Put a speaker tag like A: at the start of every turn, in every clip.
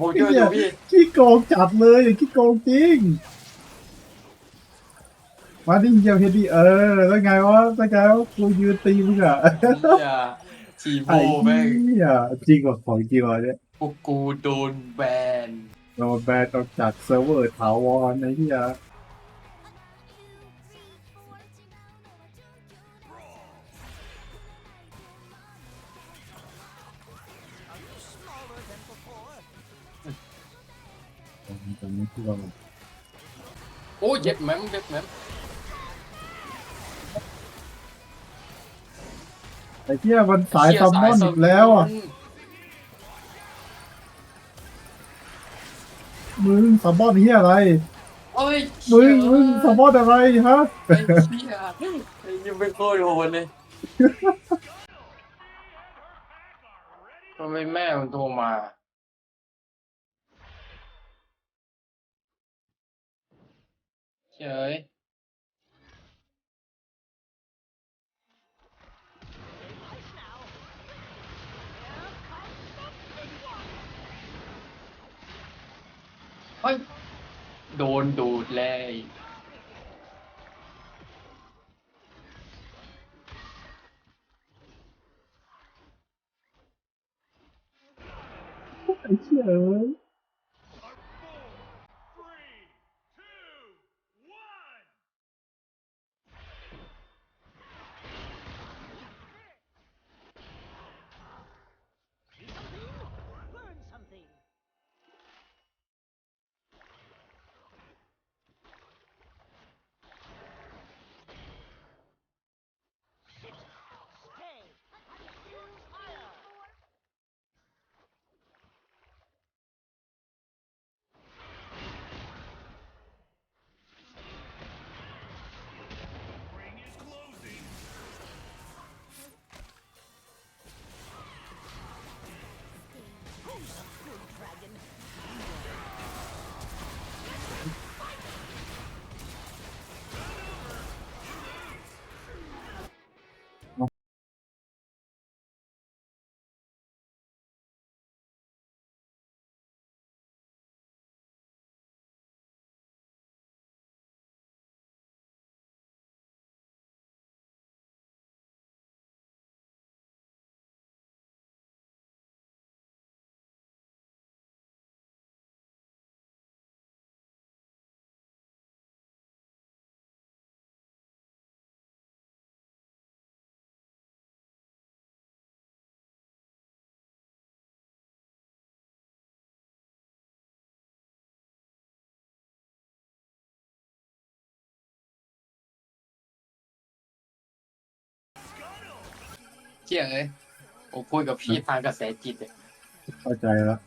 A: ผมช่วยอยู่พี่
B: ขี้โกงจัดเลยอย่างขี้โกงจริง มาดิเยี่ยมเฮดดี้เออแล้วไงวะแล้วไงวะกูยืนตีมึงอะ
A: อย่าชีโบ
B: ไอ้
A: แม่ง
B: เหี้ยจริงกว่าของจริงวะเนี่ย
A: พวกกูโดนแบน
B: โดนแบนออกจากเซิร์ฟเวอร์ถาวรไอ้เหี้ย ตรงนี้ที่เรา
A: โอ้ยเย็ดแม่มเย็ดแม่ม
B: ไอ้เหี้ยมันสายซัมมอนอีกแล้วอะมึงซัมมอนเหี้ยอะไร
A: โอ้ย
B: มึงมึงซัมมอนอะไรฮะ
A: ไอ้เหี้ยไอ้ยังเป็นโคตรโหดเลยทำไมแม่มันโทรมา เฉยเฮ้ยโดนดูดเลย
B: ไอ้เหี้ย เอ้ย
A: เชี่ยเอ้ยผมคุยกับพี่ทางกระแสจิตเนี่ย
B: เข้าใจแล้ว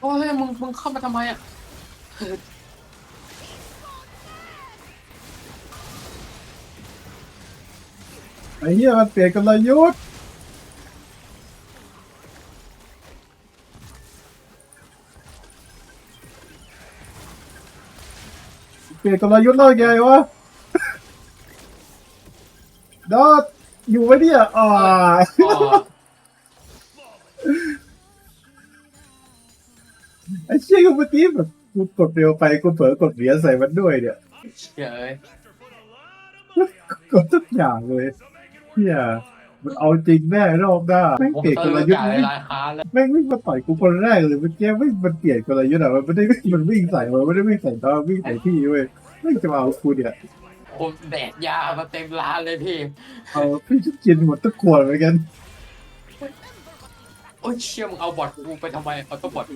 A: โอ้ยมึงมึงเข้ามาทำไมอะ
B: ไอ้เหี้ยมันเปลี่ยนกลยุทธ์ เปลี่ยนกลยุทธ์แล้วไงวะดอดอยู่ไหมเนี่ยอ่า
A: อ๋อ
B: ไอ้เชี่ยกูเมื่อกี้แบบกูกดเร็วไปกูเผลอกดเหรียญใส่มันด้วยเนี่ย
A: เชี่ยเอ้ย
B: กดทุกอย่างเลยเฮีย มันเอาจริงแน่รอบหน้าแม่ง
A: ผม
B: เปลี่ยนก
A: เติม
B: ลยุท
A: จ่า
B: ธ์
A: ย
B: วิ่ง
A: ราคาแล้ว
B: แม่งวิ่งมาต่อยกูคนแรกเลยเมื่อกี้ไม่มันเปลี่ยนกลยุทธ์อะมันไม่ได้มันวิ่งใส่มันไม่ได้วิ่งใส่ตอนวิ่งใส่พี่เว้ยไม่งจะมาเอากูเนี่ย
A: ผมแดกยามาเต็มร้านเลยพี่
B: เอาพี่จะกินหมดทุกขวดเหมือนกัน
A: โอ้ยเชี่ยมึงเอาบอทกูไปทำไมเอาตัวบอท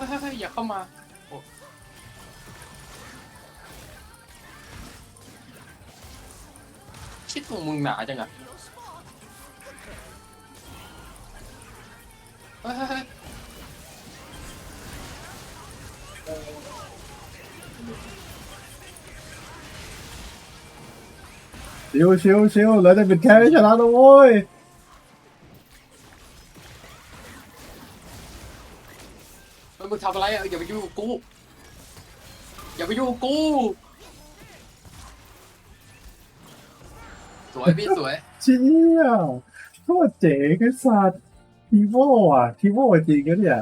A: ฮ้ยเฮ้ยเฮ้ยอย่าเข้ามาโอ้ชิดตัวมึงหนาจังอะเฮ้ยเฮ้ยเฮ้ย
B: ชิวชิวชิวแล้วจะเป็นแค่ชนะแล้วโว้ย
A: ฮ้ยมึงทำอะไรอะอย่าไปยุ่งกับกู อย่าไปยุ่งกับกู สวยพี่สวย
B: เชี่ยโคตรเจ๋งไอ้สัตว์ทีโว่อะทีโว่จริงนะเนี่ย